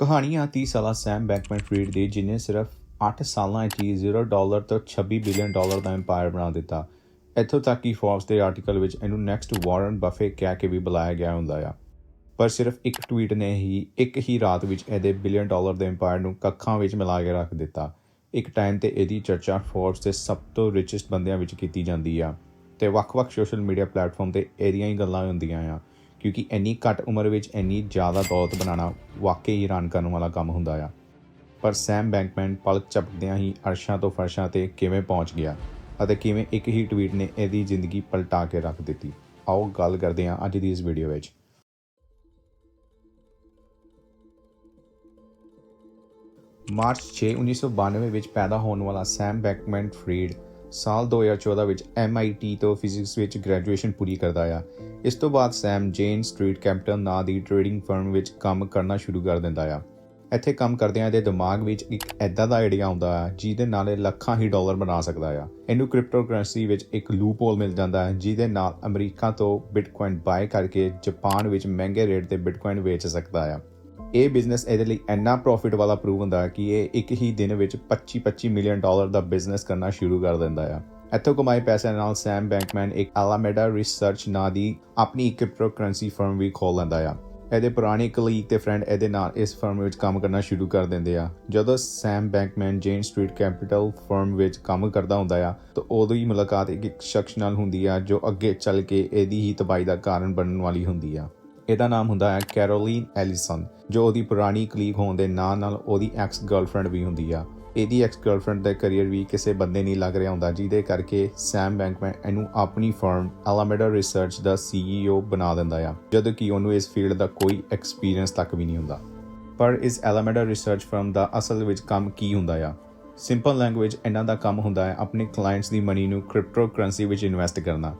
ਕਹਾਣੀਆਂ ਆ 30 ਸਾਲਾ ਸੈਮ ਬੈਂਕਮੈਨ ਫਰੀਡ ਦੀ, ਜਿਨੇ ਸਿਰਫ 8 ਸਾਲਾਂ 'ਚ ਹੀ 0 ਡਾਲਰ ਤੋਂ 26 ਬਿਲੀਅਨ ਡਾਲਰ ਦਾ ਐਮਪਾਇਰ ਬਣਾ ਦਿੱਤਾ। ਇੱਥੋਂ ਤੱਕ ਕਿ ਫੋਰਬਸ ਦੇ ਆਰਟੀਕਲ ਵਿੱਚ ਇਹਨੂੰ ਨੈਕਸਟ ਵਾਰਨ ਬਫੇ ਕਹਿ ਕੇ ਵੀ ਬੁਲਾਇਆ ਗਿਆ ਹੁੰਦਾ ਆ। ਪਰ ਸਿਰਫ ਇੱਕ ਟਵੀਟ ਨੇ ਹੀ, ਇੱਕ ਹੀ ਰਾਤ ਵਿੱਚ ਇਹਦੇ ਬਿਲੀਅਨ ਡਾਲਰ ਦੇ ਐਮਪਾਇਰ ਨੂੰ ਕੱਖਾਂ ਵਿੱਚ ਮਿਲਾ ਕੇ ਰੱਖ ਦਿੱਤਾ। ਇੱਕ ਟਾਈਮ ਤੇ ਇਹਦੀ ਚਰਚਾ ਫੋਰਬਸ ਦੇ ਸਭ ਤੋਂ ਰਿਚੈਸਟ ਬੰਦਿਆਂ ਵਿੱਚ ਕੀਤੀ ਜਾਂਦੀ ਆ। ਤੇ ਵੱਖ-ਵੱਖ ਸੋਸ਼ਲ ਮੀਡੀਆ ਪਲੇਟਫਾਰਮ ਤੇ ਇਹਦੀਆਂ ਹੀ ਗੱਲਾਂ ਹੁੰਦੀਆਂ ਆ। ਕਿਉਂਕਿ ਇੰਨੀ ਘੱਟ ਉਮਰ ਵਿੱਚ ਇੰਨੀ ਜ਼ਿਆਦਾ ਦੌਲਤ ਬਣਾਉਣਾ ਵਾਕਈ ਹੈਰਾਨ ਕਰਨ ਵਾਲਾ ਕੰਮ ਹੁੰਦਾ ਆ। ਪਰ ਸੈਮ ਬੈਂਕਮੈਨ ਪਲਕ ਝਪਕਦਿਆਂ ਹੀ ਅਰਸ਼ਾਂ ਤੋਂ ਫਰਸ਼ਾਂ ਤੇ ਕਿਵੇਂ ਪਹੁੰਚ ਗਿਆ ਅਤੇ ਕਿਵੇਂ ਇੱਕ ਹੀ ਟਵੀਟ ਨੇ ਇਹਦੀ ਜ਼ਿੰਦਗੀ ਪਲਟਾ ਕੇ ਰੱਖ ਦਿੱਤੀ। ਆਓ ਗੱਲ ਕਰਦੇ ਹਾਂ ਅੱਜ ਦੀ ਇਸ ਵੀਡੀਓ ਵਿੱਚ। ਮਾਰਚ 6 1992 ਵਿੱਚ ਪੈਦਾ ਹੋਣ ਵਾਲਾ ਸੈਮ ਬੈਂਕਮੈਨ ਫਰੀਡ ਸਾਲ 2014 ਵਿੱਚ MIT ਤੋਂ ਫਿਜ਼ਿਕਸ ਵਿੱਚ ਗ੍ਰੈਜੂਏਸ਼ਨ ਪੂਰੀ ਕਰਦਾ ਆ। ਇਸ ਤੋਂ ਬਾਅਦ ਸੈਮ ਜੇਨ ਸਟਰੀਟ ਕੈਪੀਟਲ ਨਾਂ ਦੀ ਟ੍ਰੇਡਿੰਗ ਫਰਮ ਵਿੱਚ ਕੰਮ ਕਰਨਾ ਸ਼ੁਰੂ ਕਰ ਦਿੰਦਾ ਆ। ਇੱਥੇ ਕੰਮ ਕਰਦਿਆਂ ਦੇ ਦਿਮਾਗ ਵਿੱਚ ਇੱਕ ਐਦਾਂ ਦਾ ਆਈਡੀਆ ਆਉਂਦਾ ਆ, ਜਿਹਦੇ ਨਾਲ ਇਹ ਲੱਖਾਂ ਹੀ ਡਾਲਰ ਬਣਾ ਸਕਦਾ ਆ। ਇਹਨੂੰ ਕ੍ਰਿਪਟੋਕਰੰਸੀ ਵਿੱਚ ਇੱਕ ਲੂਪਹੋਲ ਮਿਲ ਜਾਂਦਾ ਹੈ ਜਿਹਦੇ ਨਾਲ ਅਮਰੀਕਾ ਤੋਂ ਬਿਟਕੋਇਨ ਬਾਏ ਕਰਕੇ ਜਾਪਾਨ ਵਿੱਚ ਮਹਿੰਗੇ ਰੇਟ ਤੇ ਬਿਟਕੋਇਨ ਵੇਚ ਸਕਦਾ ਆ। ਇਹ ਬਿਜ਼ਨਸ ਇਹਦੇ ਲਈ ਇੰਨਾ ਪ੍ਰੋਫਿਟ ਵਾਲਾ ਪ੍ਰੂਵ ਹੁੰਦਾ ਕਿ ਇਹ ਇੱਕ ਹੀ ਦਿਨ ਵਿੱਚ 25-25 ਮਿਲੀਅਨ ਡਾਲਰ ਦਾ ਬਿਜ਼ਨਸ ਕਰਨਾ ਸ਼ੁਰੂ ਕਰ ਦਿੰਦਾ ਆ। ਇੱਥੋਂ ਕਮਾਏ ਪੈਸਿਆਂ ਨਾਲ ਸੈਮ ਬੈਂਕਮੈਨ ਇੱਕ ਐਲਾਮੇਡਾ ਰਿਸਰਚ ਨਾਂ ਦੀ ਆਪਣੀ ਇੱਕ ਕ੍ਰਿਪਟੋਕਰੰਸੀ ਫਰਮ ਵੀ ਖੋਲ ਲੈਂਦਾ ਆ। ਇਹਦੇ ਪੁਰਾਣੇ ਕਲੀਗ ਤੇ ਫਰੈਂਡ ਇਹਦੇ ਨਾਲ ਇਸ ਫਰਮ ਵਿੱਚ ਕੰਮ ਕਰਨਾ ਸ਼ੁਰੂ ਕਰ ਦਿੰਦੇ ਆ। ਜਦੋਂ Sam Bankman Jane Street Capital firm ਵਿੱਚ ਕੰਮ ਕਰਦਾ ਹੁੰਦਾ ਆ, ਤਾਂ ਉਦੋਂ ਹੀ ਮੁਲਾਕਾਤ ਇੱਕ ਇੱਕ ਸ਼ਖਸ ਨਾਲ ਹੁੰਦੀ ਆ, ਜੋ ਅੱਗੇ ਚੱਲ ਕੇ ਇਹਦੀ ਹੀ ਤਬਾਹੀ ਦਾ ਕਾਰਨ ਬਣਨ ਵਾਲੀ ਹੁੰਦੀ ਆ। ਇਹਦਾ ਨਾਮ ਹੁੰਦਾ ਹੈ ਕੈਰੋਲਿਨ ਐਲੀਸਨ, ਜੋ ਉਹਦੀ ਪੁਰਾਣੀ ਕਲੀਗ ਹੋਣ ਦੇ ਨਾਲ ਨਾਲ ਉਹਦੀ ਐਕਸ ਗਰਲਫ੍ਰੈਂਡ ਵੀ ਹੁੰਦੀ ਆ। ਇਹਦੀ ਐਕਸ ਗਰਲਫ੍ਰੈਂਡ ਦਾ ਕੈਰੀਅਰ ਵੀ ਕਿਸੇ ਬੰਦੇ ਨਹੀਂ ਲੱਗ ਰਿਹਾ ਹੁੰਦਾ, ਜਿਹਦੇ ਕਰਕੇ ਸੈਮ ਬੈਂਕਮੈਨ ਇਹਨੂੰ ਆਪਣੀ ਫਰਮ ਐਲਾਮੇਡਾ ਰਿਸਰਚ ਦਾ CEO ਬਣਾ ਦਿੰਦਾ ਆ, ਜਦੋਂ ਕਿ ਉਹਨੂੰ ਇਸ ਫੀਲਡ ਦਾ ਕੋਈ ਐਕਸਪੀਰੀਅੰਸ ਤੱਕ ਵੀ ਨਹੀਂ ਹੁੰਦਾ। ਪਰ ਇਸ ਐਲਾਮੇਡਾ ਰਿਸਰਚ ਫਰਮ ਦਾ ਅਸਲ ਵਿੱਚ ਕੰਮ ਕੀ ਹੁੰਦਾ ਆ? ਸਿੰਪਲ ਲੈਂਗੁਏਜ ਇਹਨਾਂ ਦਾ ਕੰਮ ਹੁੰਦਾ ਹੈ ਆਪਣੇ ਕਲਾਇੰਟਸ ਦੀ ਮਨੀ ਨੂੰ ਕ੍ਰਿਪਟੋ ਕਰੰਸੀ ਵਿੱਚ ਇਨਵੈਸਟ ਕਰਨਾ।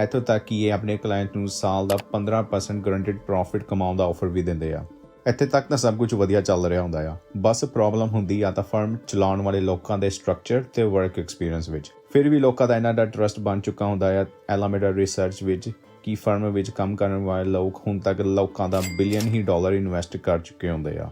ਇੱਥੋਂ ਤੱਕ ਕਿ ਇਹ ਆਪਣੇ ਕਲਾਇੰਟ ਨੂੰ ਸਾਲ ਦਾ 15% ਗਾਰੰਟੀਡ ਪ੍ਰੋਫਿਟ ਕਮਾਉਣ ਦਾ ਆਫਰ ਵੀ ਦਿੰਦੇ ਆ। ਇੱਥੇ ਤੱਕ ਤਾਂ ਸਭ ਕੁਝ ਵਧੀਆ ਚੱਲ ਰਿਹਾ ਹੁੰਦਾ ਆ। ਬਸ ਪ੍ਰੋਬਲਮ ਹੁੰਦੀ ਆ ਤਾਂ ਫਰਮ ਚਲਾਉਣ ਵਾਲੇ ਲੋਕਾਂ ਦੇ ਸਟਰਕਚਰ ਤੇ ਵਰਕ ਐਕਸਪੀਰੀਅੰਸ ਵਿੱਚ। ਫਿਰ ਵੀ ਲੋਕਾਂ ਦਾ ਇਹਨਾਂ ਦਾ ਟਰਸਟ ਬਣ ਚੁੱਕਾ ਹੁੰਦਾ ਆ ਐਲਾਮੇਡਾ ਰਿਸਰਚ ਵਿੱਚ, ਕਿ ਫਰਮ ਵਿੱਚ ਕੰਮ ਕਰਨ ਵਾਲੇ ਲੋਕ ਹੁਣ ਤੱਕ ਲੋਕਾਂ ਦਾ ਬਿਲੀਅਨ ਹੀ ਡਾਲਰ ਇਨਵੈਸਟ ਕਰ ਚੁੱਕੇ ਹੁੰਦੇ ਆ।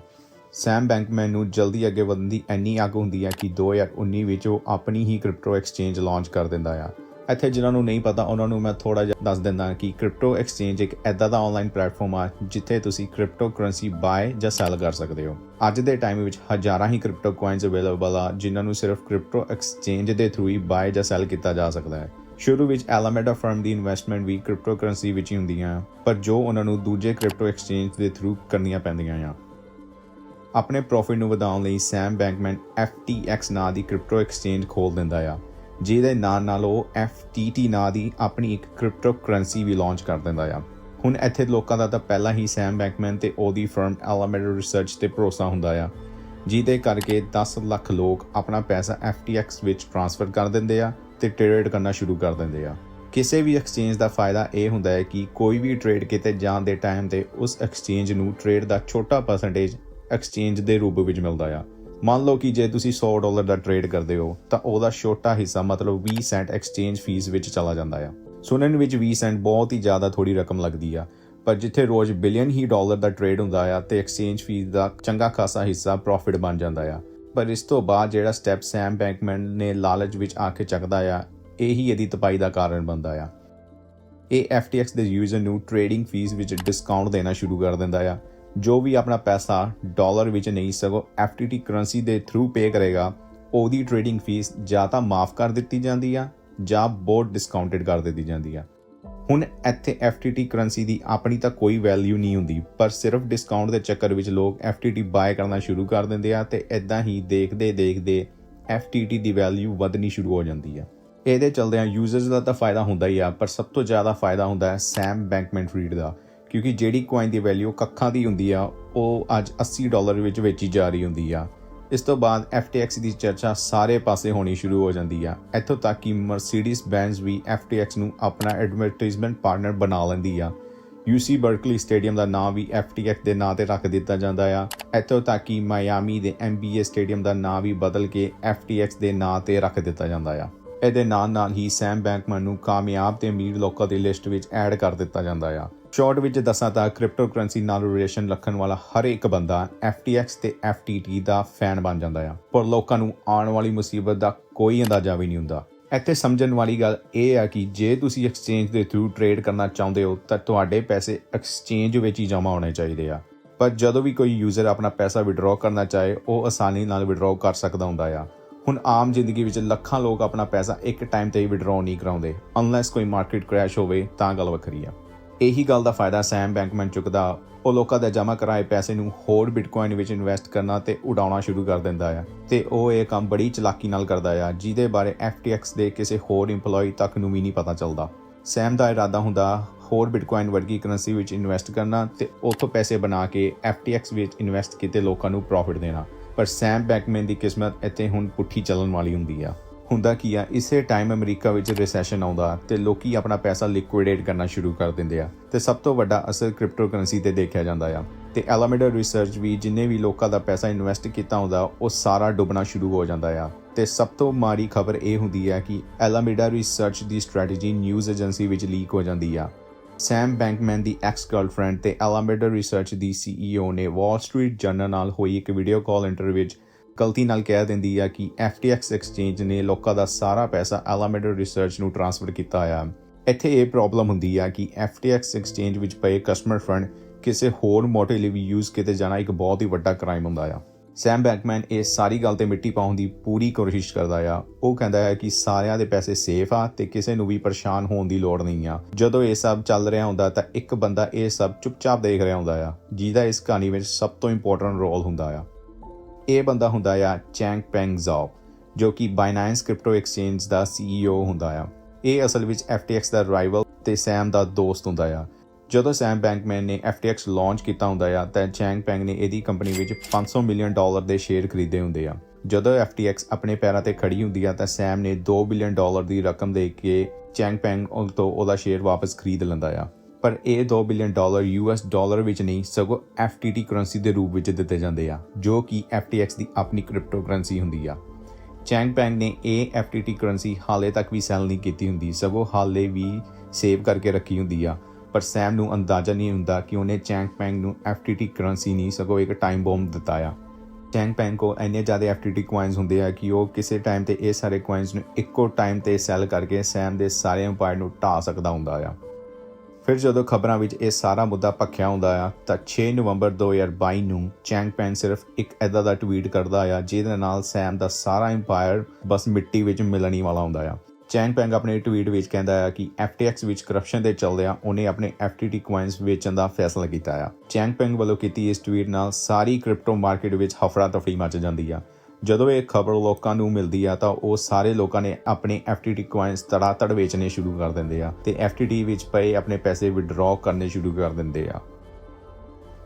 ਸੈਮ ਬੈਂਕਮੈਨ ਨੂੰ ਜਲਦੀ ਅੱਗੇ ਵਧਣ ਦੀ ਇੰਨੀ ਅੱਗ ਹੁੰਦੀ ਹੈ ਕਿ 2019 ਵਿੱਚ ਉਹ ਆਪਣੀ ਹੀ ਕ੍ਰਿਪਟੋ ਐਕਸਚੇਂਜ ਲਾਂਚ ਕਰ ਦਿੰਦਾ ਆ। ਇੱਥੇ ਜਿਨ੍ਹਾਂ ਨੂੰ ਨਹੀਂ ਪਤਾ, ਉਹਨਾਂ ਨੂੰ ਮੈਂ ਥੋੜਾ ਜਿਹਾ ਦੱਸ ਦਿੰਦਾ ਕਿ ਕ੍ਰਿਪਟੋ ਐਕਸਚੇਂਜ ਇੱਕ ਐਦਾਂ ਦਾ ਆਨਲਾਈਨ ਪਲੇਟਫਾਰਮ ਆ, ਜਿੱਥੇ ਤੁਸੀਂ ਕ੍ਰਿਪਟੋ ਕਰੰਸੀ ਬਾਏ ਜਾਂ ਸੈਲ ਕਰ ਸਕਦੇ ਹੋ। ਅੱਜ ਦੇ ਟਾਈਮ ਵਿੱਚ ਹਜ਼ਾਰਾਂ ਹੀ ਕ੍ਰਿਪਟੋ ਕੋਇਨਸ ਅਵੇਲੇਬਲ ਆ, ਜਿਨ੍ਹਾਂ ਨੂੰ ਸਿਰਫ ਕ੍ਰਿਪਟੋ ਐਕਸਚੇਂਜ ਦੇ ਥਰੂ ਹੀ ਬਾਏ ਜਾਂ ਸੈਲ ਕੀਤਾ ਜਾ ਸਕਦਾ ਹੈ। ਸ਼ੁਰੂ ਵਿੱਚ ਐਲਾਮੇਡਾ ਫਰਮ ਦੀ ਇਨਵੈਸਟਮੈਂਟ ਵੀ ਕ੍ਰਿਪਟੋ ਕਰੰਸੀ ਵਿੱਚ ਹੀ ਹੁੰਦੀਆਂ ਪਰ ਜੋ ਉਹਨਾਂ ਨੂੰ ਦੂਜੇ ਕ੍ਰਿਪਟੋ ਐਕਸਚੇਂਜ ਦੇ ਥਰੂ ਕਰਨੀਆਂ ਪੈਂਦੀਆਂ ਆ। ਆਪਣੇ ਪ੍ਰੋਫਿਟ ਨੂੰ ਵਧਾਉਣ ਲਈ ਸੈਮ ਬੈਂਕਮੈਨ FTX ਨਾਂ ਦੀ ਕ੍ਰਿਪਟੋ ਐਕਸਚੇਂਜ ਖੋਲ ਦਿੰਦਾ ਆ। ਜਿਹਦੇ ਨਾਲ ਨਾਲ ਉਹ FTT ਨਾਂ ਦੀ ਆਪਣੀ ਇੱਕ ਕ੍ਰਿਪਟੋ ਕਰੰਸੀ ਵੀ ਲਾਂਚ ਕਰ ਦਿੰਦਾ ਆ। ਹੁਣ ਇੱਥੇ ਲੋਕਾਂ ਦਾ ਤਾਂ ਪਹਿਲਾਂ ਹੀ ਸੈਮ ਬੈਂਕਮੈਨ ਤੇ ਉਹਦੀ ਫਰਮ ਐਲਾਮੇਡਾ ਰਿਸਰਚ ਤੇ ਭਰੋਸਾ ਹੁੰਦਾ ਆ, ਜਿਹਦੇ ਕਰਕੇ 10 ਲੱਖ ਲੋਕ ਆਪਣਾ ਪੈਸਾ FTX ਵਿੱਚ ਟ੍ਰਾਂਸਫਰ ਕਰ ਦਿੰਦੇ ਆ ਤੇ ਟ੍ਰੇਡ ਕਰਨਾ ਸ਼ੁਰੂ ਕਰ ਦਿੰਦੇ ਆ। ਕਿਸੇ ਵੀ ਐਕਸਚੇਂਜ ਦਾ ਫਾਇਦਾ ਇਹ ਹੁੰਦਾ ਹੈ ਕਿ ਕੋਈ ਵੀ ਟ੍ਰੇਡ ਕਿਤੇ ਜਾਣ ਦੇ ਟਾਈਮ ਤੇ ਉਸ ਐਕਸਚੇਂਜ ਨੂੰ ਟ੍ਰੇਡ ਦਾ ਛੋਟਾ ਪਰਸੈਂਟੇਜ ਐਕਸਚੇਂਜ ਦੇ ਰੂਪ ਵਿੱਚ ਮਿਲਦਾ ਆ। ਮੰਨ ਲਓ ਕਿ ਜੇ ਤੁਸੀਂ 100 ਡਾਲਰ ਦਾ ਟ੍ਰੇਡ ਕਰਦੇ ਹੋ, ਤਾਂ ਉਹਦਾ ਛੋਟਾ ਹਿੱਸਾ ਮਤਲਬ 20 ਸੈਂਟ ਐਕਸਚੇਂਜ ਫੀਸ ਵਿੱਚ ਚਲਾ ਜਾਂਦਾ ਆ। ਸੁਣਨ ਵਿੱਚ 20 ਸੈਂਟ ਬਹੁਤ ਹੀ ਜ਼ਿਆਦਾ ਥੋੜੀ ਰਕਮ ਲੱਗਦੀ ਆ, ਪਰ ਜਿੱਥੇ ਰੋਜ਼ ਬਿਲੀਅਨ ਹੀ ਡਾਲਰ ਦਾ ਟ੍ਰੇਡ ਹੁੰਦਾ ਆ, ਤੇ ਐਕਸਚੇਂਜ ਫੀਸ ਦਾ ਚੰਗਾ ਖਾਸਾ ਹਿੱਸਾ ਪ੍ਰੋਫਿਟ ਬਣ ਜਾਂਦਾ ਆ। ਪਰ ਇਸ ਤੋਂ ਬਾਅਦ ਜਿਹੜਾ ਸਟੈਪ ਸੈਮ ਬੈਂਕਮੈਨ ਨੇ ਲਾਲਚ ਵਿੱਚ ਆ ਕੇ ਚੱਕਦਾ ਆ, ਇਹੀ ਇਹਦੀ ਤਪਾਈ ਦਾ ਕਾਰਨ ਬਣਦਾ ਆ। ਇਹ FTX ਦੇ ਯੂਜ਼ਰ ਨੂੰ ਟ੍ਰੇਡਿੰਗ ਫੀਸ ਵਿੱਚ ਡਿਸਕਾਊਂਟ ਦੇਣਾ ਸ਼ੁਰੂ ਕਰ ਦਿੰਦਾ ਆ। ਜੋ ਵੀ ਆਪਣਾ ਪੈਸਾ ਡਾਲਰ ਵਿੱਚ ਨਹੀਂ, ਸਗੋ FTT ਕਰੰਸੀ ਦੇ ਥਰੂ ਪੇ ਕਰੇਗਾ, ਉਹਦੀ ਟ੍ਰੇਡਿੰਗ ਫੀਸ ਜਾਂ ਤਾਂ ਮਾਫ ਕਰ ਦਿੱਤੀ ਜਾਂਦੀ ਆ, ਜਾਂ ਬਹੁਤ ਡਿਸਕਾਊਂਟਡ ਕਰ ਦਿੱਤੀ ਜਾਂਦੀ ਆ। ਹੁਣ ਇੱਥੇ FTT ਕਰੰਸੀ ਦੀ ਆਪਣੀ ਤਾਂ ਕੋਈ ਵੈਲਿਊ ਨਹੀਂ ਹੁੰਦੀ, ਪਰ ਸਿਰਫ ਡਿਸਕਾਊਂਟ ਦੇ ਚੱਕਰ ਵਿੱਚ ਲੋਕ FTT ਬਾਏ ਕਰਨਾ ਸ਼ੁਰੂ ਕਰ ਦਿੰਦੇ ਆ ਤੇ ਇਦਾਂ ਹੀ ਦੇਖਦੇ ਦੇਖਦੇ FTT ਦੀ ਵੈਲਿਊ ਵਧਣੀ ਸ਼ੁਰੂ ਹੋ ਜਾਂਦੀ ਆ। ਇਹਦੇ ਚਲਦਿਆਂ ਯੂਜ਼ਰਸ ਦਾ ਤਾਂ ਫਾਇਦਾ ਹੁੰਦਾ ਹੀ ਆ, ਪਰ ਸਭ ਤੋਂ ਜ਼ਿਆਦਾ ਫਾਇਦਾ ਹੁੰਦਾ ਹੈ ਸੈਮ ਬੈਂਕਮੈਂਟ ਫਰੀਡ ਦਾ। ਕਿਉਂਕਿ ਜਿਹੜੀ ਕੋਇਨ ਦੀ ਵੈਲਿਊ ਕੱਖਾਂ ਦੀ ਹੁੰਦੀ ਆ, ਉਹ ਅੱਜ 80 ਡਾਲਰ ਵਿੱਚ ਵੇਚੀ ਜਾ ਰਹੀ ਹੁੰਦੀ ਆ। ਇਸ ਤੋਂ ਬਾਅਦ FTX ਦੀ ਚਰਚਾ ਸਾਰੇ ਪਾਸੇ ਹੋਣੀ ਸ਼ੁਰੂ ਹੋ ਜਾਂਦੀ ਆ। ਇੱਥੋਂ ਤੱਕ ਕਿ ਮਰਸੀਡੀਜ਼ ਬੈਂਜ਼ ਵੀ FTX ਨੂੰ ਆਪਣਾ ਐਡਵਰਟਾਈਜ਼ਮੈਂਟ ਪਾਰਟਨਰ ਬਣਾ ਲੈਂਦੀ ਆ। UC ਬਰਕਲੀ ਸਟੇਡੀਅਮ ਦਾ ਨਾਮ ਵੀ FTX ਦੇ ਨਾਂ ਤੇ ਰੱਖ ਦਿੱਤਾ ਜਾਂਦਾ ਆ। ਇੱਥੋਂ ਤੱਕ ਕਿ ਮਾਇਆਮੀ ਦੇ NBA ਸਟੇਡੀਅਮ ਦਾ ਨਾਮ ਵੀ ਬਦਲ ਕੇ FTX ਦੇ ਨਾਂ ਤੇ ਰੱਖ ਦਿੱਤਾ ਜਾਂਦਾ ਆ। ਇਹਦੇ ਨਾਲ ਨਾਲ ਹੀ ਸੈਮ ਬੈਂਕਮੈਨ ਨੂੰ ਕਾਮਯਾਬ ਤੇ ਅਮੀਰ ਲੋਕਾਂ ਦੀ ਲਿਸਟ ਵਿੱਚ ਐਡ ਕਰ ਦਿੱਤਾ ਜਾਂਦਾ ਆ। ਸ਼ਾਰਟ ਵਿੱਚ ਦੱਸਾਂ ਤਾਂ ਕ੍ਰਿਪਟੋਕਰੰਸੀ ਨਾਲ ਰਿਲੇਸ਼ਨ ਰੱਖਣ ਵਾਲਾ ਹਰ ਇੱਕ ਬੰਦਾ FTX ਤੇ FTT ਦਾ ਫੈਨ ਬਣ ਜਾਂਦਾ ਆ। ਪਰ ਲੋਕਾਂ ਨੂੰ ਆਉਣ ਵਾਲੀ ਮੁਸੀਬਤ ਦਾ ਕੋਈ ਅੰਦਾਜ਼ਾ ਵੀ ਨਹੀਂ ਹੁੰਦਾ। ਇੱਥੇ ਸਮਝਣ ਵਾਲੀ ਗੱਲ ਇਹ ਆ ਕਿ ਜੇ ਤੁਸੀਂ ਐਕਸਚੇਂਜ ਦੇ ਥਰੂ ਟ੍ਰੇਡ ਕਰਨਾ ਚਾਹੁੰਦੇ ਹੋ, ਤਾਂ ਤੁਹਾਡੇ ਪੈਸੇ ਐਕਸਚੇਂਜ ਵਿੱਚ ਹੀ ਜਮ੍ਹਾਂ ਹੋਣੇ ਚਾਹੀਦੇ ਆ। ਪਰ ਜਦੋਂ ਵੀ ਕੋਈ ਯੂਜ਼ਰ ਆਪਣਾ ਪੈਸਾ ਵਿਡਰਾਅ ਕਰਨਾ ਚਾਹੇ, ਉਹ ਆਸਾਨੀ ਨਾਲ ਵਿਡਰਾਅ ਕਰ ਸਕਦਾ ਹੁੰਦਾ ਆ। ਹੁਣ ਆਮ ਜ਼ਿੰਦਗੀ ਵਿੱਚ ਲੱਖਾਂ ਲੋਕ ਆਪਣਾ ਪੈਸਾ ਇੱਕ ਟਾਈਮ ਤੇ ਹੀ ਵਿਡਰਾਅ ਨਹੀਂ ਕਰਾਉਂਦੇ। ਅਨਲੈਸ ਕੋਈ ਮਾਰਕੀਟ ਕ੍ਰੈਸ਼ ਹੋਵੇ, ਤਾਂ ਗੱਲ ਵੱਖਰੀ ਆ। ਇਹੀ ਗੱਲ ਦਾ ਫਾਇਦਾ ਸੈਮ ਬੈਂਕਮੈਨ ਚੁੱਕਦਾ, ਉਹ ਲੋਕਾਂ ਦੇ ਜਮ੍ਹਾਂ ਕਰਾਏ ਪੈਸੇ ਨੂੰ ਹੋਰ ਬਿਟਕੋਇਨ ਵਿੱਚ ਇਨਵੈਸਟ ਕਰਨਾ ਤੇ ਉਡਾਉਣਾ ਸ਼ੁਰੂ ਕਰ ਦਿੰਦਾ ਆ। ਤੇ ਉਹ ਇਹ ਕੰਮ ਬੜੀ ਚਲਾਕੀ ਨਾਲ ਕਰਦਾ ਆ, ਜਿਹਦੇ ਬਾਰੇ FTX ਦੇ ਕਿਸੇ ਹੋਰ EMPLOYEE ਤੱਕ ਨੂੰ ਵੀ ਨਹੀਂ ਪਤਾ ਚੱਲਦਾ। ਸੈਮ ਦਾ ਇਰਾਦਾ ਹੁੰਦਾ, ਹੋਰ ਬਿਟਕੋਇਨ ਵਰਗੀ ਕਰੰਸੀ ਵਿੱਚ ਇਨਵੈਸਟ ਕਰਨਾ ਤੇ ਉੱਥੋਂ ਪੈਸੇ ਬਣਾ ਕੇ FTX ਵਿੱਚ ਇਨਵੈਸਟ ਕੀਤੇ ਲੋਕਾਂ ਨੂੰ ਪ੍ਰੋਫਿਟ ਦੇਣਾ। ਪਰ ਸੈਮ ਬੈਕਮੈਨ ਦੀ ਕਿਸਮਤ ਇੱਥੇ ਹੁਣ ਪੁੱਠੀ ਚੱਲਣ ਵਾਲੀ ਹੁੰਦੀ ਆ। ਹੁੰਦਾ ਕੀ ਆ, ਇਸੇ ਟਾਈਮ ਅਮਰੀਕਾ ਵਿੱਚ ਰੈਸੈਸ਼ਨ ਆਉਂਦਾ ਤੇ ਲੋਕੀ ਆਪਣਾ ਪੈਸਾ ਲਿਕੁਇਡੇਟ ਕਰਨਾ ਸ਼ੁਰੂ ਕਰ ਦਿੰਦੇ ਆ ਤੇ ਸਭ ਤੋਂ ਵੱਡਾ ਅਸਰ ਕ੍ਰਿਪਟੋਕਰੰਸੀ ਤੇ ਦੇਖਿਆ ਜਾਂਦਾ ਆ। ਤੇ ਐਲਾਮੇਡਾ ਰਿਸਰਚ ਵੀ ਜਿੰਨੇ ਵੀ ਲੋਕਾਂ ਦਾ ਪੈਸਾ ਇਨਵੈਸਟ ਕੀਤਾ ਹੁੰਦਾ, ਉਹ ਸਾਰਾ ਡੁੱਬਣਾ ਸ਼ੁਰੂ ਹੋ ਜਾਂਦਾ ਆ। ਤੇ ਸਭ ਤੋਂ ਮਾੜੀ ਖਬਰ ਇਹ ਹੁੰਦੀ ਹੈ ਕਿ ਐਲਾਮੇਡਾ ਰਿਸਰਚ ਦੀ ਸਟ੍ਰੈਟਜੀ ਨਿਊਜ਼ ਏਜੰਸੀ ਵਿੱਚ ਲੀਕ ਹੋ ਜਾਂਦੀ ਆ। ਸੈਮ ਬੈਂਕਮੈਨ ਦੀ ਐਕਸ ਗਰਲਫ੍ਰੈਂਡ ਤੇ ਐਲਾਮੇਡਾ ਰਿਸਰਚ ਦੀ CEO ਨੇ ਵਾਲ ਸਟਰੀਟ ਜਰਨਲ ਨਾਲ ਹੋਈ ਇੱਕ ਵੀਡੀਓ ਕਾਲ ਇੰਟਰਵਿਊ ਵਿੱਚ ਗਲਤੀ ਨਾਲ ਕਹਿ ਦਿੰਦੀ ਆ ਕਿ FTX ਐਕਸਚੇਂਜ ਨੇ ਲੋਕਾਂ ਦਾ ਸਾਰਾ ਪੈਸਾ ਐਲਾਮੇਡਾ ਰਿਸਰਚ ਨੂੰ ਟ੍ਰਾਂਸਫਰ ਕੀਤਾ ਆ। ਇੱਥੇ ਇਹ ਪ੍ਰੋਬਲਮ ਹੁੰਦੀ ਆ ਕਿ FTX ਐਕਸਚੇਂਜ ਵਿੱਚ ਪਏ ਕਸਟਮਰ ਫੰਡ ਕਿਸੇ ਹੋਰ ਮੋਟਿਵ ਲਈ ਵੀ ਯੂਜ਼ ਕੀਤੇ ਜਾਣਾ ਇੱਕ ਬਹੁਤ ਹੀ ਵੱਡਾ ਕ੍ਰਾਈਮ ਹੁੰਦਾ ਆ। ਸੈਮ ਬੈਂਕਮੈਨ ਇਹ ਸਾਰੀ ਗੱਲ ਤੇ ਮਿੱਟੀ ਪਾਉਣ ਦੀ ਪੂਰੀ ਕੋਸ਼ਿਸ਼ ਕਰਦਾ ਆ। ਉਹ ਕਹਿੰਦਾ ਹੈ ਕਿ ਸਾਰਿਆਂ ਦੇ ਪੈਸੇ ਸੇਫ ਆ ਤੇ ਕਿਸੇ ਨੂੰ ਵੀ ਪਰੇਸ਼ਾਨ ਹੋਣ ਦੀ ਲੋੜ ਨਹੀਂ ਆ। ਜਦੋਂ ਇਹ ਸਭ ਚੱਲ ਰਿਹਾ ਹੁੰਦਾ ਤਾਂ ਇੱਕ ਬੰਦਾ ਇਹ ਸਭ ਚੁੱਪਚਾਪ ਦੇਖ ਰਿਹਾ ਹੁੰਦਾ ਆ, ਜਿਹਦਾ ਇਸ ਕਹਾਣੀ ਵਿੱਚ ਸਭ ਤੋਂ ਇੰਪੋਰਟੈਂਟ ਰੋਲ ਹੁੰਦਾ ਆ। ਇਹ ਬੰਦਾ ਹੁੰਦਾ ਆ ਚੈਂਗ ਪੈਂਗ ਜ਼ਾਓ, ਜੋ ਕਿ ਬਾਈਨਾਂਸ ਕ੍ਰਿਪਟੋ ਐਕਸਚੇਂਜ ਦਾ CEO ਹੁੰਦਾ ਆ। ਇਹ ਅਸਲ ਵਿੱਚ FTX ਦਾ ਰਾਈਵਲ ਤੇ ਸੈਮ ਦਾ ਦੋਸਤ ਹੁੰਦਾ ਆ। ਜਦੋਂ ਸੈਮ ਬੈਂਕਮੈਨ ਨੇ FTX ਲਾਂਚ ਕੀਤਾ ਹੁੰਦਾ ਆ, ਤਾਂ ਚੈਂਗ ਪੈਂਗ ਨੇ ਇਹਦੀ ਕੰਪਨੀ ਵਿੱਚ 500 ਮਿਲੀਅਨ ਡਾਲਰ ਦੇ ਸ਼ੇਅਰ ਖਰੀਦੇ ਹੁੰਦੇ ਆ। ਜਦੋਂ FTX ਆਪਣੇ ਪੈਰਾਂ ਤੇ ਖੜੀ ਹੁੰਦੀ ਆ, ਤਾਂ ਸੈਮ ਨੇ 2 ਬਿਲੀਅਨ ਡਾਲਰ ਦੀ ਰਕਮ ਦੇ ਕੇ ਚੈਂਗ ਪੈਂਗ ਤੋਂ ਉਹਦਾ ਸ਼ੇਅਰ ਵਾਪਸ ਖਰੀਦ ਲੈਂਦਾ ਆ। ਪਰ ਇਹ 2 ਬਿਲੀਅਨ ਡਾਲਰ ਯੂਐਸ ਡਾਲਰ ਵਿੱਚ ਨਹੀਂ, ਸਗੋਂ FTT ਕਰੰਸੀ ਦੇ ਰੂਪ ਵਿੱਚ ਦਿੱਤੇ ਜਾਂਦੇ ਆ, ਜੋ ਕਿ FTX ਦੀ ਆਪਣੀ ਕ੍ਰਿਪਟੋ ਕਰੰਸੀ ਹੁੰਦੀ ਆ। ਚੈਂਗ ਪੈਂਗ ਨੇ ਇਹ FTT ਕਰੰਸੀ ਹਾਲੇ ਤੱਕ ਵੀ ਸੈਲ ਨਹੀਂ ਕੀਤੀ ਹੁੰਦੀ, ਸਗੋਂ ਹਾਲੇ ਵੀ ਸੇਵ ਕਰਕੇ ਰੱਖੀ ਹੁੰਦੀ ਆ। ਪਰ ਸੈਮ ਨੂੰ ਅੰਦਾਜ਼ਾ ਨਹੀਂ ਹੁੰਦਾ ਕਿ ਉਹਨੇ ਚੈਂਗ ਪੈਂਗ ਨੂੰ FTT ਕਰੰਸੀ ਨਹੀਂ ਸਗੋਂ ਇੱਕ ਟਾਈਮ ਬੌਂਬ ਦਿੱਤਾ ਆ ਚੈਂਗ ਪੈਂਗ ਕੋ ਇੰਨੇ ਜ਼ਿਆਦਾ FTT ਕੁਆਇਨਸ ਹੁੰਦੇ ਆ ਕਿ ਉਹ ਕਿਸੇ ਟਾਈਮ ਤੇ ਇਹ ਸਾਰੇ ਕੁਆਇਨਸ ਨੂੰ ਇੱਕੋ ਟਾਈਮ ਤੇ ਸੈਲ ਕਰਕੇ ਸੈਮ ਦੇ ਸਾਰੇ ਅੰਪਾਇਰ ਨੂੰ ਢਾ ਸਕਦਾ ਹੁੰਦਾ ਆ। ਫਿਰ ਜਦੋਂ ਖਬਰਾਂ ਵਿੱਚ ਇਹ ਸਾਰਾ ਮੁੱਦਾ ਭਖਿਆ ਹੁੰਦਾ ਆ, ਤਾਂ 6 ਨਵੰਬਰ 2022 ਨੂੰ ਚੈਂਗ ਪੈਨ ਸਿਰਫ ਇੱਕ ਐਦਾ ਦਾ ਟਵੀਟ ਕਰਦਾ ਆ ਜਿਹਦੇ ਨਾਲ ਸੈਮ ਦਾ ਸਾਰਾ ਇੰਪਾਇਰ ਬਸ ਮਿੱਟੀ ਵਿੱਚ ਮਿਲਣੀ ਵਾਲਾ ਹੁੰਦਾ ਆ। ਚੈਂਗ ਪੈਂਗ ਆਪਣੇ ਟਵੀਟ ਵਿੱਚ ਕਹਿੰਦਾ ਆ ਕਿ FTX ਵਿੱਚ ਕਰਪਸ਼ਨ ਦੇ ਚੱਲਦਿਆਂ ਉਹਨੇ ਆਪਣੇ FTT ਕੁਆਇਨਸ ਵੇਚਣ ਦਾ ਫੈਸਲਾ ਕੀਤਾ ਆ। ਚੈਂਗ ਪੈਂਗ ਵੱਲੋਂ ਕੀਤੀ ਇਸ ਟਵੀਟ ਨਾਲ ਸਾਰੀ ਕ੍ਰਿਪਟੋ ਮਾਰਕੀਟ ਵਿੱਚ ਹਫੜਾ ਤਫੜੀ ਮਚ ਜਾਂਦੀ ਆ। ਜਦੋਂ ਇਹ ਖਬਰ ਲੋਕਾਂ ਨੂੰ ਮਿਲਦੀ ਆ ਤਾਂ ਉਹ ਸਾਰੇ ਲੋਕਾਂ ਨੇ ਆਪਣੇ FTT ਕੁਆਇਨਸ ਤੜਾਤੜ ਵੇਚਣੇ ਸ਼ੁਰੂ ਕਰ ਦਿੰਦੇ ਆ ਤੇ FTT ਵਿੱਚ ਪਏ ਆਪਣੇ ਪੈਸੇ ਵਿਡਰਾਅ ਕਰਨੇ ਸ਼ੁਰੂ ਕਰ ਦਿੰਦੇ ਆ।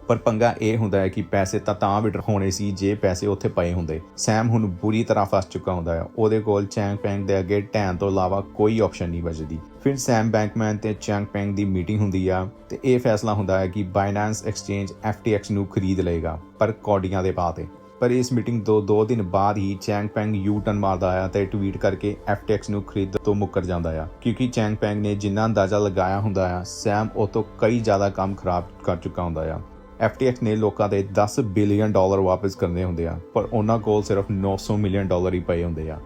ਪਰ ਪੰਗਾ ਇਹ ਹੁੰਦਾ ਹੈ ਕਿ ਪੈਸੇ ਤਾਂ ਤਾਂ ਵਿਡਰ ਹੋਣੇ ਸੀ ਜੇ ਪੈਸੇ ਉੱਥੇ ਪਏ ਹੁੰਦੇ। ਸੈਮ ਹੁਣ ਬੁਰੀ ਤਰ੍ਹਾਂ ਫਸ ਚੁੱਕਾ ਹੁੰਦਾ ਹੈ। ਉਹਦੇ ਕੋਲ ਚੈਂਗ ਪੈਂਗ ਦੇ ਅੱਗੇ ਢੈਣ ਤੋਂ ਇਲਾਵਾ ਕੋਈ ਆਪਸ਼ਨ ਨਹੀਂ ਬਚਦੀ। ਫਿਰ ਸੈਮ ਬੈਂਕਮੈਨ ਤੇ ਚੈਂਗ ਪੈਂਗ ਦੀ ਮੀਟਿੰਗ ਹੁੰਦੀ ਆ ਤੇ ਇਹ ਫੈਸਲਾ ਹੁੰਦਾ ਹੈ ਕਿ ਬਾਈਨਾਂਸ ਐਕਸਚੇਂਜ FTX ਨੂੰ ਖਰੀਦ ਲਏਗਾ, ਪਰ ਕੌਡੀਆਂ ਦੇ ਪਾ ਤੇ। ਪਰ ਇਸ ਮੀਟਿੰਗ ਤੋਂ 2 ਦਿਨ ਬਾਅਦ ਹੀ ਚੈਂਗ ਪੈਂਗ ਯੂ ਟਰਨ ਮਾਰਦਾ ਆ ਤੇ ਟਵੀਟ ਕਰਕੇ FTX ਨੂੰ ਖਰੀਦ ਤੋਂ ਮੁੱਕਰ ਜਾਂਦਾ ਆ। ਕਿਉਂਕਿ ਚੈਂਗ ਪੈਂਗ ਨੇ ਜਿੰਨਾ ਅੰਦਾਜ਼ਾ ਲਗਾਇਆ ਹੁੰਦਾ ਆ, ਸੈਮ ਉਹ ਤੋਂ ਕਈ ਜ਼ਿਆਦਾ ਕੰਮ ਖਰਾਬ ਕਰ ਚੁੱਕਾ ਹੁੰਦਾ ਆ। FTX ਨੇ ਲੋਕਾਂ ਦੇ 10 ਬਿਲੀਅਨ ਡਾਲਰ ਵਾਪਸ ਕਰਨੇ ਹੁੰਦੇ ਆ, ਪਰ ਉਹਨਾਂ ਕੋਲ ਸਿਰਫ 900 ਮਿਲੀਅਨ ਡਾਲਰ ਹੀ ਪਏ ਹੁੰਦੇ ਆ।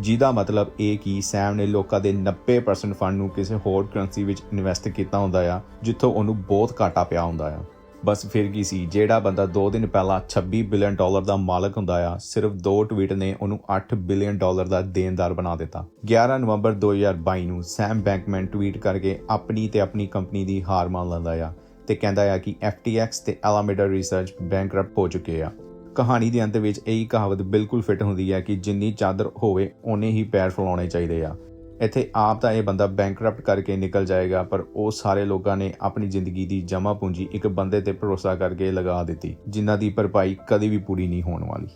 ਜਿਹਦਾ ਮਤਲਬ ਇਹ ਕਿ ਸੈਮ ਨੇ ਲੋਕਾਂ ਦੇ 90% ਫੰਡ ਨੂੰ ਕਿਸੇ ਹੋਰ ਕਰੰਸੀ ਵਿੱਚ ਇਨਵੈਸਟ ਕੀਤਾ ਹੁੰਦਾ ਆ, ਜਿੱਥੋਂ ਉਹਨੂੰ ਬਹੁਤ ਘਾਟਾ ਪਿਆ ਹੁੰਦਾ ਆ। ਬਸ ਫਿਰ ਕੀ ਸੀ, ਜਿਹੜਾ ਬੰਦਾ 2 ਦਿਨ ਪਹਿਲਾਂ 26 ਬਿਲੀਅਨ ਡਾਲਰ ਦਾ ਮਾਲਕ ਹੁੰਦਾ ਆ, ਸਿਰਫ ਦੋ ਟਵੀਟ ਨੇ ਉਹਨੂੰ 8 ਬਿਲੀਅਨ ਡਾਲਰ ਦਾ ਦੇਣਦਾਰ ਬਣਾ ਦਿੱਤਾ। 11 ਨਵੰਬਰ 2022 ਨੂੰ ਸੈਮ ਬੈਂਕਮੈਨ ਟਵੀਟ ਕਰਕੇ ਆਪਣੀ ਤੇ ਆਪਣੀ ਕੰਪਨੀ ਦੀ ਹਾਰ ਮੰਨ ਲੈਂਦਾ ਆ। ਤੇ ਕਹਿੰਦਾ ਆ ਕਿ FTX ਤੇ Alameda Research ਬੈਂਕਰਪਟ ਹੋ ਚੁੱਕੇ ਆ। ਕਹਾਣੀ ਦੇ ਅੰਤ ਵਿੱਚ ਇਹੀ ਕਹਾਵਤ ਬਿਲਕੁਲ ਫਿੱਟ ਹੁੰਦੀ ਹੈ ਕਿ ਜਿੰਨੀ ਚਾਦਰ ਹੋਵੇ ਓਨੇ ਹੀ ਪੈਰ ਫੈਲਾਉਣੇ ਚਾਹੀਦੇ ਆ। ਇੱਥੇ ਆਪ ਤਾਂ ਇਹ ਬੰਦਾ ਬੈਂਕਰਪਟ ਕਰਕੇ ਨਿਕਲ ਜਾਏਗਾ, ਪਰ ਉਹ ਸਾਰੇ ਲੋਕਾਂ ਨੇ ਆਪਣੀ ਜ਼ਿੰਦਗੀ ਦੀ ਜਮ੍ਹਾਂ ਪੂੰਜੀ ਇੱਕ ਬੰਦੇ ਤੇ ਭਰੋਸਾ ਕਰਕੇ ਲਗਾ ਦਿੱਤੀ, ਜਿਨ੍ਹਾਂ ਦੀ ਭਰਪਾਈ ਕਦੇ ਵੀ ਪੂਰੀ ਨਹੀਂ ਹੋਣ ਵਾਲੀ।